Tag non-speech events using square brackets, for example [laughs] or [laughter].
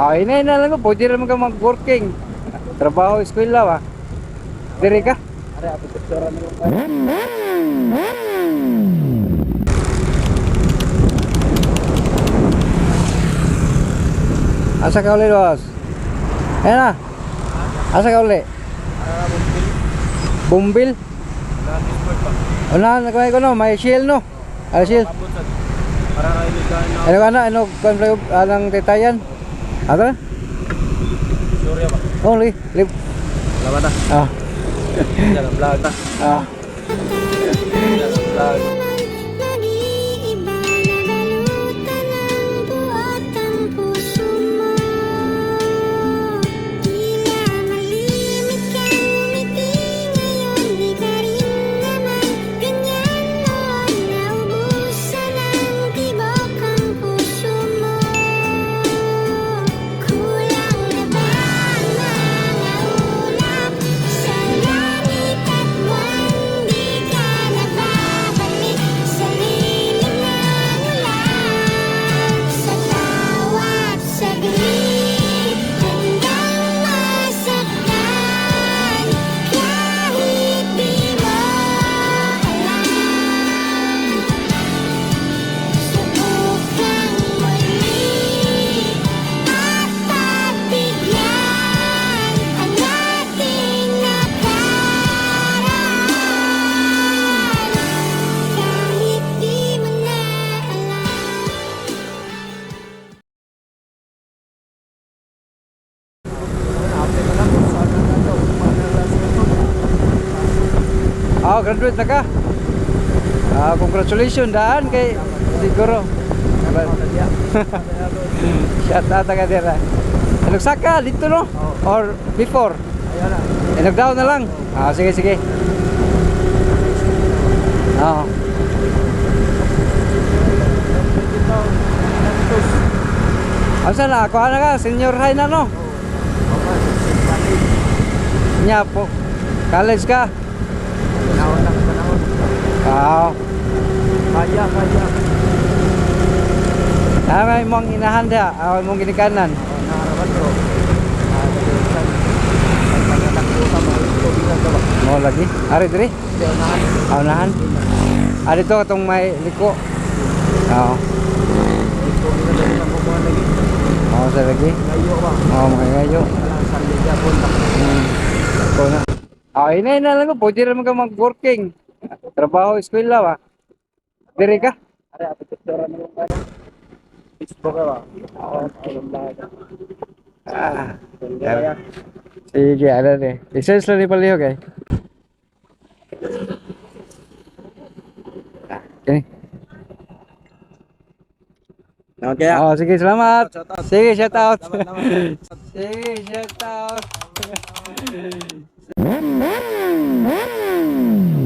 Ah, inay na lang pwede rin ka mag-working. Trabaho, eskwela ba? Diri ka? Are picture na lang. Asa ka uli, boss? Ayan na. Asa ka uli? Bumbil? Una, nagkaya ko no, may shield no? Ano shield? Na Ano ka na, ano, kan playo, anang titayan? Apa? Surya, Pak. Oh, li, lih. Lewat dah. Ah. Jalan belakang. Ah. Ah, graduate na ka? Ah, congratulations daan kay siguro. [laughs] Shout out ka dira. Nagsaka dito no? Or before? Ayan na. Nag-down na lang. Ah, sige, sige. Oo. Asa na? Ako na ka? Senior high na no? Nya po. College ka? Oo. Kaya, kaya. May mong inahanda. Ah, mong ginikanan. Oh? Mo lagi. Ari diri. Aunahan. Ah, dito itong may liko. Oo. Oo, sa lagi. Oo, mga na. Hmm. Ito na. Ah, inay na lang ko. Pwede rin ka mag-working. Trabaho, eskwela ba? Diri ka? Are ato picture na lang. Facebook ka ba? Oo, alam lahat. Ah. Kaya, Sige, ano ni. Isense lang ni Kini. Okay. Oh, sige. Shout out. Sige, shout out. Sige, shout out. [laughs]